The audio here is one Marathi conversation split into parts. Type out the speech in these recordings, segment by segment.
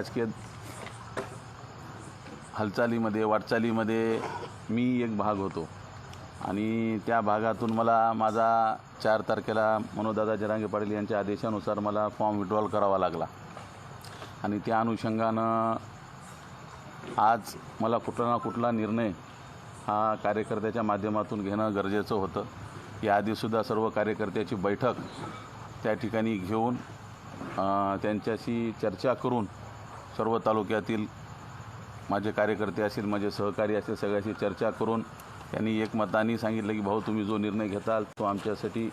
राजकीय हालचालीमध्ये वाटचालीमध्ये मी एक भाग होतो. आणि त्या भागातून मला माझा चार तारखेला मनोदादा जरांगे पाटील यांच्या आदेशानुसार मला फॉर्म विड्रॉल करावा लागला. आणि त्या अनुषंगानं आज मला कुठला ना कुठला निर्णय हा कार्यकर्त्याच्या माध्यमातून घेणं गरजेचं होतं. याआधीसुद्धा सर्व कार्यकर्त्याची बैठक त्या ठिकाणी घेऊन त्यांच्याशी चर्चा करून सर्व तालुक्यातील माझे कार्यकर्ते असतील माझे सहकारी असतील सगळ्याशी चर्चा करून त्यांनी एकमताने सांगितलं की भाऊ तुम्ही जो निर्णय घेताल तो आमच्यासाठी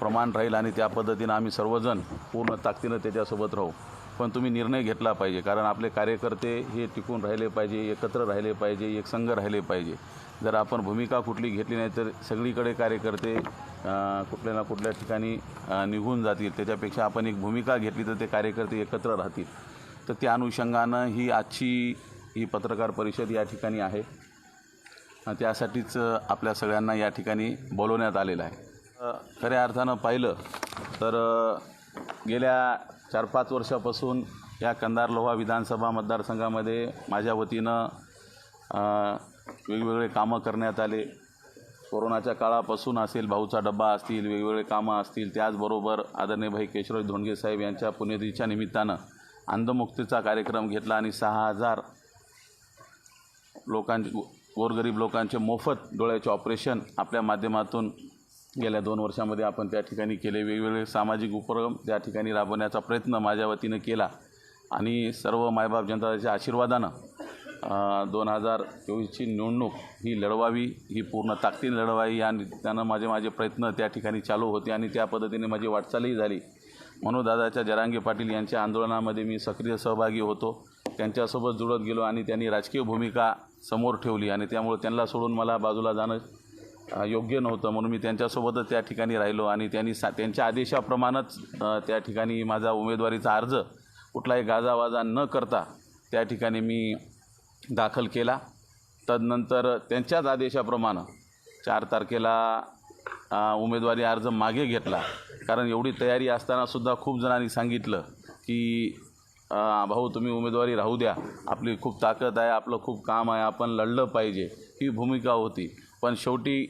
प्रमाण राहील आणि त्या पद्धतीनं आम्ही सर्वजण पूर्ण ताकदीनं त्याच्यासोबत राहू. पण तुम्ही निर्णय घेतला पाहिजे कारण आपले कार्यकर्ते हे टिकून राहिले पाहिजे एकत्र राहिले पाहिजे एक संघ राहिले पाहिजे. जर आपण भूमिका कुठली घेतली नाही तर सगळीकडे कार्यकर्ते कुठल्या ना कुठल्या ठिकाणी निघून जातील. त्याच्यापेक्षा आपण एक भूमिका घेतली तर ते कार्यकर्ते एकत्र राहतील. तर त्या अनुषंगानं ही आजची ही पत्रकार परिषद या ठिकाणी आहे. त्यासाठीच आपल्या सगळ्यांना या ठिकाणी बोलवण्यात आलेलं आहे. खऱ्या अर्थानं पाहिलं तर गेल्या चार पाच वर्षापासून या कंदार लोहा विधानसभा मतदारसंघामध्ये माझ्या वतीनं वेगवेगळे कामं करण्यात आले. कोरोनाच्या काळापासून असेल भाऊचा डब्बा असतील वेगवेगळे कामं असतील त्याचबरोबर आदरणीय भाई केशवराज धोंडगे साहेब यांच्या पुण्यतिथीच्या निमित्तानं अंधमुक्तीचा कार्यक्रम घेतला आणि सहा हजार लोकांचे गोरगरीब लोकांचे मोफत डोळ्याचे ऑपरेशन आपल्या माध्यमातून गेल्या दोन वर्षामध्ये आपण त्या ठिकाणी केले. वेगवेगळे सामाजिक उपक्रम त्या ठिकाणी राबवण्याचा प्रयत्न माझ्या वतीनं केला. आणि सर्व मायबाप जनताच्या आशीर्वादानं दोन हजार चोवीसची निवडणूक ही लढवावी ही पूर्ण ताकदीने लढवावी आणि त्यानं माझे माझे प्रयत्न त्या ठिकाणी चालू होते आणि त्या पद्धतीने माझी वाटचालही झाली. मनोदादाच्या जरांगे पाटील यांच्या आंदोलनामध्ये मी सक्रिय सहभागी होतो. त्यांच्यासोबत जुळत गेलो आणि त्यांनी राजकीय भूमिका समोर ठेवली आणि त्यामुळे त्यांना सोडून मला बाजूला जाणं योग्य नव्हतं. म्हणून मी त्यांच्यासोबतच त्या ठिकाणी राहिलो आणि त्यांनी सा त्यांच्या आदेशाप्रमाणेच त्या ठिकाणी माझा उमेदवारीचा अर्ज कुठलाही गाजावाजा न करता त्या ठिकाणी मी दाखल केला. तदनंतर त्यांच्याच आदेशाप्रमाणे चार तारखेला उमेदवारी अर्ज मागे घेतला. कारण एवढी तयारी असतानासुद्धा खूप जणांनी सांगितलं की भाऊ तुम्ही उमेदवारी राहू द्या. आपली खूप ताकद आहे आपलं खूप काम आहे आपण लढलं पाहिजे. ही भूमिका होती. पण शेवटी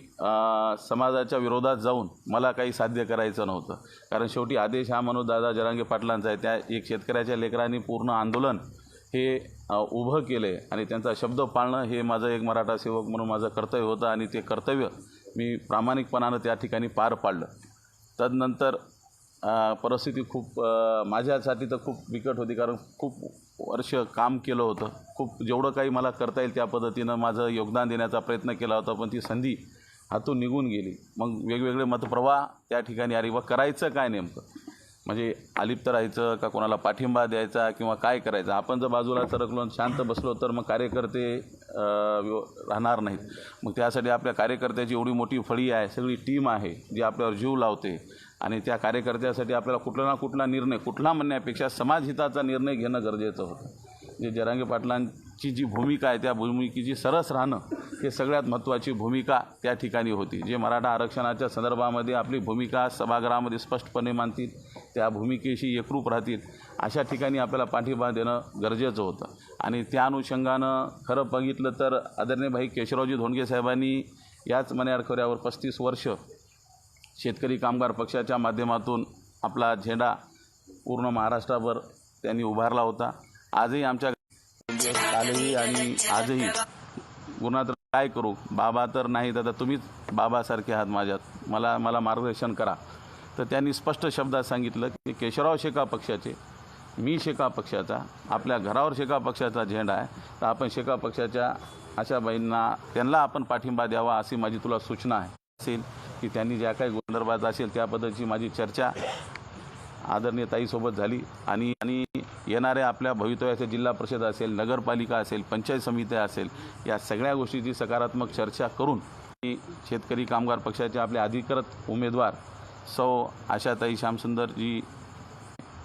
समाजाच्या विरोधात जाऊन मला काही साध्य करायचं नव्हतं. कारण शेवटी आदेश हा मनोदादा जरांगे पाटलांचा आहे. त्या एक शेतकऱ्याच्या लेकरांनी पूर्ण आंदोलन हे उभं केलं आहे आणि त्यांचा शब्द पाळणं हे माझं एक मराठा सेवक म्हणून माझं कर्तव्य होतं आणि ते कर्तव्य मी प्रामाणिकपणानं त्या ठिकाणी पार पाडलं. तदनंतर परिस्थिती खूप माझ्यासाठी तर खूप बिकट होती कारण खूप वर्ष काम केलं होतं. खूप जेवढं काही मला करता येईल त्या पद्धतीनं माझं योगदान देण्याचा प्रयत्न केला होता पण ती संधी हातून निघून गेली. मग वेगवेगळे मतप्रवाह त्या ठिकाणी आली व करायचं काय नेमकं? म्हणजे अलिप्त राहायचं का कोणाला पाठिंबा द्यायचा किंवा काय करायचं? आपण जर बाजूला सरकलो आणि शांत बसलो तर मग कार्यकर्ते राहणार नाहीत. मग त्यासाठी आपल्या कार्यकर्त्याची एवढी मोठी फळी आहे सगळी टीम आहे जी आपल्यावर जीव लावते. आणि त्या कार्यकर्त्यासाठी आपल्याला कुठला ना कुठला निर्णय कुठला म्हणण्यापेक्षा समाजहिताचा निर्णय घेणं गरजेचं होतं. जे जरांगे पाटलांची जी भूमिका आहे त्या भूमिकेची सरस राहणं हे सगळ्यात महत्त्वाची भूमिका त्या ठिकाणी होती. जे मराठा आरक्षणाच्या संदर्भामध्ये आपली भूमिका सभागृहामध्ये स्पष्टपणे मानतील त्या भूमिकेशी एकरूप राहतील अशा ठिकाणी आपल्याला पाठिंबा देणं गरजेचं होतं. आणि त्या अनुषंगानं खरं बघितलं तर आदरणीय भाई केशवरावजी धोंडगे साहेबांनी याच मण्यार खोऱ्यावर पस्तीस वर्ष शेतकरी कामगार पक्षाच्या माध्यमातून आपला झेंडा पूर्ण महाराष्ट्रावर त्यांनी उभारला होता. आजही आमच्या कालही आणि आजही गुन्हा तर काय करू? बाबा तर नाहीत. आता तुम्हीच बाबासारखे आहात माझ्यात. मला मला मार्गदर्शन करा. तर त्यांनी स्पष्ट शब्दात सांगितलं की केशवराव शेका पक्षाचे मी शेका पक्षाचा आपल्या घरावर शेका पक्षाचा झेंडा आहे तर आपण शेका पक्षाच्या अशा बाईंना त्यांना आपण पाठिंबा द्यावा अशी माझी तुला सूचना आहे. असेल की त्यांनी ज्या काही संदर्भात असेल त्याबद्दलची माझी चर्चा आदरणीय ताईसोबत झाली आणि आणि येणाऱ्या आपल्या भवितव्याच्या जिल्हा परिषद असेल नगरपालिका असेल पंचायत समिती असेल या सगळ्या गोष्टीची सकारात्मक चर्चा करून शेतकरी कामगार पक्षाचे आपले अधिकृत उमेदवार सौ आशाताई श्यामसुंदरजी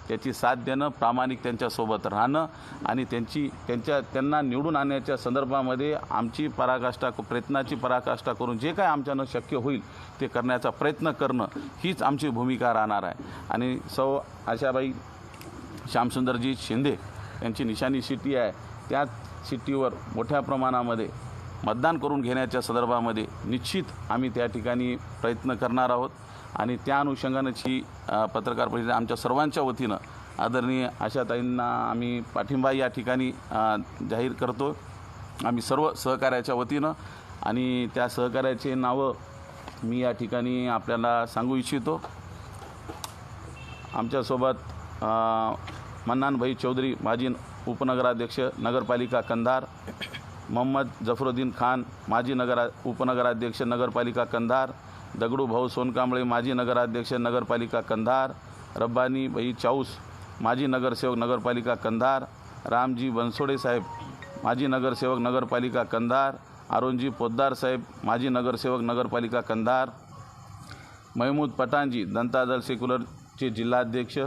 त्याची साथ देणं प्रामाणिक त्यांच्यासोबत राहणं आणि त्यांची त्यांच्या त्यांना निवडून आणण्याच्या संदर्भामध्ये आमची पराकाष्ठा प्रयत्नाची पराकाष्ठा करून जे काय आमच्यानं शक्य होईल ते करण्याचा प्रयत्न करणं हीच आमची भूमिका राहणार आहे. आणि सौ आशाबाई श्यामसुंदरजी शिंदे यांची निशाणी शिट्टी आहे. त्याच शिट्टीवर मोठ्या प्रमाणामध्ये मतदान करून घेण्याच्या संदर्भामध्ये निश्चित आम्ही त्या ठिकाणी प्रयत्न करणार आहोत. आणि त्या अनुषंगानंच ही पत्रकार परिषद आमच्या सर्वांच्या वतीनं आदरणीय आशाताईंना आम्ही पाठिंबा या ठिकाणी जाहीर करतो आम्ही सर्व सहकार्याच्या वतीनं आणि त्या सहकार्याचे नावं मी या ठिकाणी आपल्याला सांगू इच्छितो. आमच्यासोबत मन्नानभाई चौधरी माजी उपनगराध्यक्ष नगरपालिका कंधार मोहम्मद जफरुद्दीन खान माजी नगरा उपनगराध्यक्ष नगरपालिका कंधार दगडू भाऊ सोनकांबळे माजी नगराध्यक्ष नगरपालिका कंधार रब्बानी भाई चाऊस माजी नगरसेवक नगरपालिका कंधार रामजी बनसोडे साहेब माजी नगरसेवक नगरपालिका कंधार अरुणजी पोद्दार साहेब माजी नगरसेवक नगरपालिका कंधार महमूद पठाणजी दंतादल सेक्युलरचे जिल्हाध्यक्ष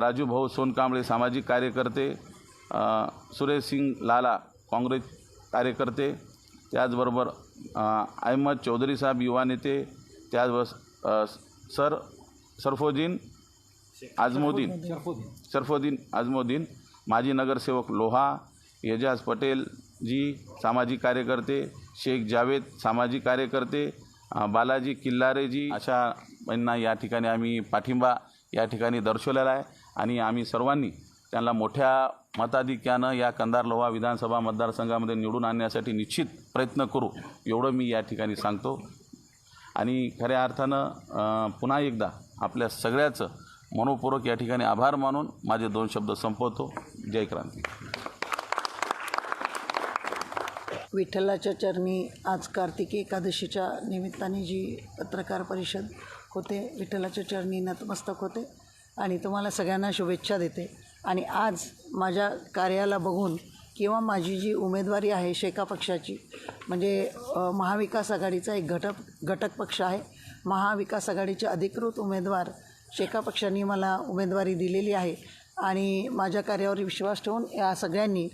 राजू भाऊ सोनकांबळे सामाजिक कार्यकर्ते सुरेश सिंग लाला काँग्रेस कार्यकर्ते त्याचबरोबर अहमद चौधरी साहेब युवा नेते त्याचबरोबर सर सरफोद्दीन आजमोद्दीन सरफोद्दीन आजमोद्दीन माजी नगरसेवक लोहा एजाज पटेल जी सामाजिक कार्यकर्ते शेख जावेद सामाजिक कार्यकर्ते बालाजी किल्लारेजी अशा यांना या ठिकाणी आम्ही पाठिंबा या ठिकाणी दर्शवलेला आहे. आणि आम्ही सर्वांनी त्यांना मोठ्या मताधिक्यानं या कंदार लोहा विधानसभा मतदारसंघामध्ये निवडून आणण्यासाठी निश्चित प्रयत्न करू एवढं मी या ठिकाणी सांगतो. आणि खऱ्या अर्थानं पुन्हा एकदा आपल्या सगळ्याचं मनोपूर्वक या ठिकाणी आभार मानून माझे दोन शब्द संपवतो. जय क्रांती. विठ्ठलाच्या चरणी आज कार्तिकी एकादशीच्या निमित्ताने जी पत्रकार परिषद होते विठ्ठलाच्या चरणी नतमस्तक होते. आणि तुम्हाला सगळ्यांना शुभेच्छा देते. आणि आज माझ्या कार्याला बघून किंवा माझी जी उमेदवारी आहे शेका पक्षाची म्हणजे महाविकास आघाडीचा एक घटक घटक पक्ष आहे. महाविकास आघाडीचे अधिकृत उमेदवार शेका पक्षांनी मला उमेदवारी दिलेली आहे आणि माझ्या कार्यावर विश्वास ठेवून या सगळ्यांनी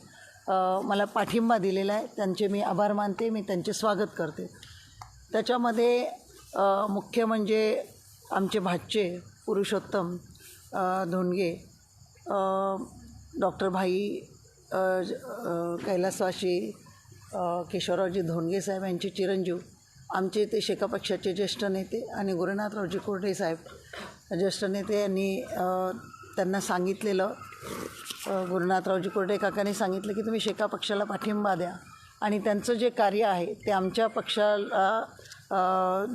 मला पाठिंबा दिलेला आहे. त्यांचे मी आभार मानते. मी त्यांचे स्वागत करते. त्याच्यामध्ये मुख्य म्हणजे आमचे भाजचे पुरुषोत्तम धोंडगे डॉक्टर भाई अ, ज- केशवरावजी धोंडगे साहेब यांचे चिरंजीव आमचे ते शेका पक्षाचे ज्येष्ठ नेते आणि गुरुनाथरावजी कोरडे साहेब ज्येष्ठ नेते यांनी त्यांना सांगितलेलं गुरुनाथरावजी कोरडे काकाने सांगितलं की तुम्ही शेका पक्षाला पाठिंबा द्या आणि त्यांचं जे कार्य आहे ते आमच्या पक्षाला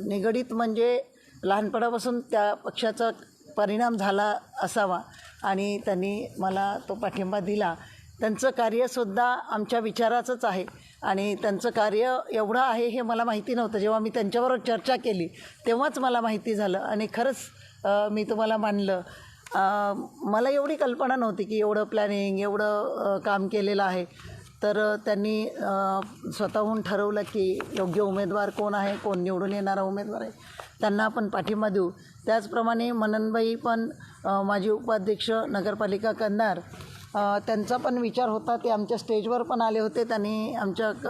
निगडीत म्हणजे लहानपणापासून त्या पक्षाचा परिणाम झाला असावा आणि त्यांनी मला तो पाठिंबा दिला. त्यांचं कार्यसुद्धा आमच्या विचाराचंच आहे. आणि त्यांचं कार्य एवढं आहे हे मला माहिती नव्हतं. जेव्हा मी त्यांच्याबरोबर चर्चा केली तेव्हाच मला माहिती झालं. आणि खरंच मी तुम्हाला मानलं. मला एवढी कल्पना नव्हती की एवढं प्लॅनिंग एवढं काम केलेलं आहे. तर त्यांनी स्वतःहून ठरवलं की योग्य उमेदवार कोण आहे कोण निवडून येणारा उमेदवार आहे त्यांना आपण पाठिंबा देऊ. त्याचप्रमाणे मननबाई पण माजी उपाध्यक्ष नगरपालिका कंधार त्यांचा पण विचार होता. ते आमच्या स्टेजवर पण आले होते. त्यांनी आमच्या क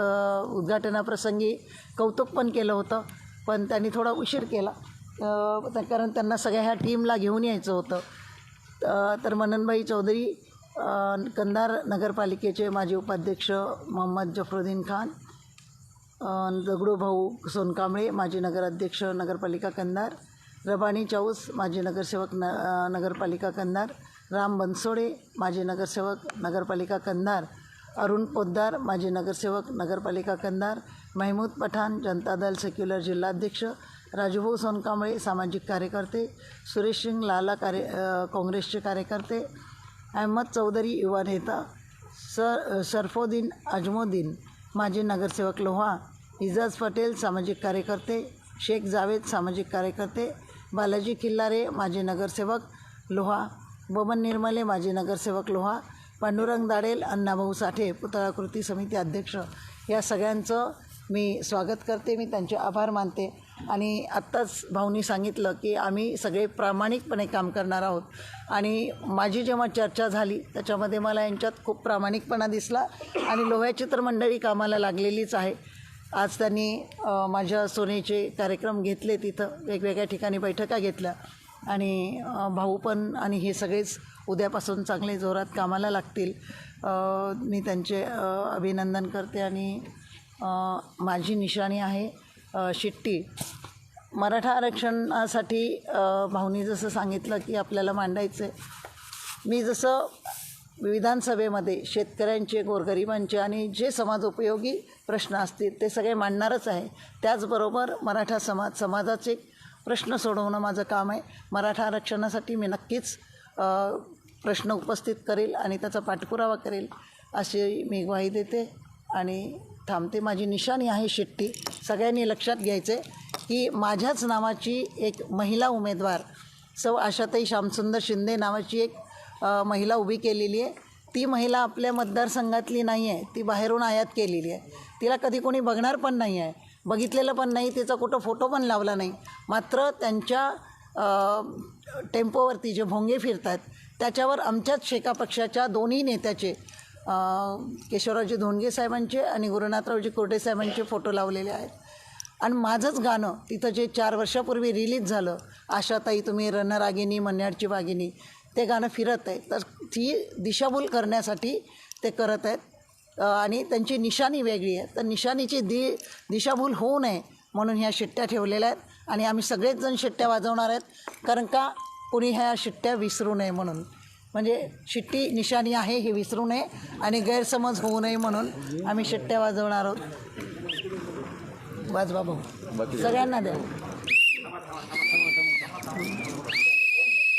उद्घाटनाप्रसंगी कौतुक पण केलं होतं. पण त्यांनी थोडा उशीर केला. त्या- कारण त्यांना सगळ्या ह्या टीमला घेऊन यायचं होतं. तर मननबाई चौधरी कंधार नगरपालिकेचे माजी उपाध्यक्ष मोहम्मद जफरुद्दीन खान दगडूभाऊ दगडू भाऊ सोनकांबळे माजी नगराध्यक्ष नगरपालिका कंधार रबानी चाऊस माजी नगरसेवक न नगरपालिका कंधार राम बनसोडे माजी नगरसेवक नगरपालिका कंधार अरुण पोद्दार माजी नगरसेवक नगरपालिका कंधार महमूद पठाण जनता दल सेक्युलर जिल्हाध्यक्ष राजूभाऊ सोनकांबळे सामाजिक कार्यकर्ते सुरेश सिंग लाला कार्य काँग्रेसचे कार्यकर्ते अहमद चौधरी युवा नेता सर सरफोदीन अजमोदीन माजी नगरसेवक लोहा इजाज पटेल सामाजिक कार्यकर्ते शेख जावेद सामाजिक कार्यकर्ते बालाजी किल्लारे माजी नगरसेवक लोहा बबन निर्मले माजी नगरसेवक लोहा पांडुरंग दाडेल अण्णाभाऊ साठे पुतळा कृती समिती अध्यक्ष. या सगळ्यांचं मी स्वागत करते मी त्यांचे आभार मानते. आणि आत्ताच भाऊनी सांगितलं की आम्ही सगळे प्रामाणिकपणे काम करणार आहोत. आणि माझी जेव्हा चर्चा झाली त्याच्यामध्ये मला यांच्यात खूप प्रामाणिकपणा दिसला आणि लोह्याची तर मंडळी कामाला लागलेलीच आहे. आज त्यांनी माझ्या सोनेचे कार्यक्रम घेतले तिथं वेगवेगळ्या ठिकाणी बैठका घेतल्या. आणि भाऊ पण आणि हे सगळेच उद्यापासून चांगले जोरात कामाला लागतील. मी त्यांचे अभिनंदन करते आणि माझी निशाणी आहे. शिट्टी. मराठा आरक्षणासाठी भाऊनी जसं सांगितलं की आपल्याला मांडायचं आहे मी जसं विधानसभेमध्ये शेतकऱ्यांचे गोरगरिबांचे आणि जे समाजोपयोगी प्रश्न असतील ते सगळे मांडणारच आहे. त्याचबरोबर मराठा समाज समाजाचे प्रश्न सोडवणं माझं काम आहे. मराठा आरक्षणासाठी मी नक्कीच प्रश्न उपस्थित करेल आणि त्याचा पाठपुरावा करेल अशी मी ग्वाही देते आणि थांबते. माझी निशाणी आहे शेट्टी. सगळ्यांनी लक्षात घ्यायचं की माझ्याच नावाची एक महिला उमेदवार सौ आशाताई श्यामसुंदर शिंदे नावाची एक महिला उभी केलेली आहे. ती महिला आपल्या मतदारसंघातली नाही आहे ती बाहेरून आयात केलेली आहे. तिला कधी कोणी बघणार पण नाही आहे बघितलेलं पण नाही. तिचा कुठं फोटो पण लावला नाही. मात्र त्यांच्या टेम्पोवरती जे भोंगे फिरतात त्याच्यावर आमच्याच शेका पक्षाच्या दोन्ही नेत्याचे केशवरावजी धोंडगे साहेबांचे आणि गुरुनाथरावजी कोर्टे साहेबांचे फोटो लावलेले आहेत. आणि माझंच गाणं तिथं जे चार वर्षापूर्वी रिलीज झालं आशाताई तुम्ही रणरागिनी मन्याडची वागिनी ते गाणं फिरत आहे. तर ती दिशाभूल करण्यासाठी ते करत आहेत. आणि त्यांची निशाणी वेगळी आहे. तर निशाणीची दि दिशाभूल होऊ नये म्हणून ह्या शिट्ट्या ठेवलेल्या आहेत. आणि आम्ही सगळेच जण शिट्ट्या वाजवणार आहेत. कारण का? कुणी ह्या शिट्ट्या विसरू नये म्हणून. म्हणजे शिट्टी निशाणी आहे हे विसरू नये आणि गैरसमज होऊ नये म्हणून आम्ही शिट्ट्या वाजवणार आहोत. वाजवा भाऊ. सगळ्यांना द्या.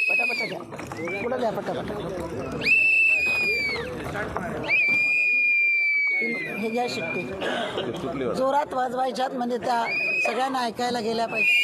पटापटा द्या. पुढं द्या पटापटा. हे घ्या शिट्टी. जोरात वाजवायच्यात म्हणजे त्या सगळ्यांना ऐकायला गेल्या पाहिजे.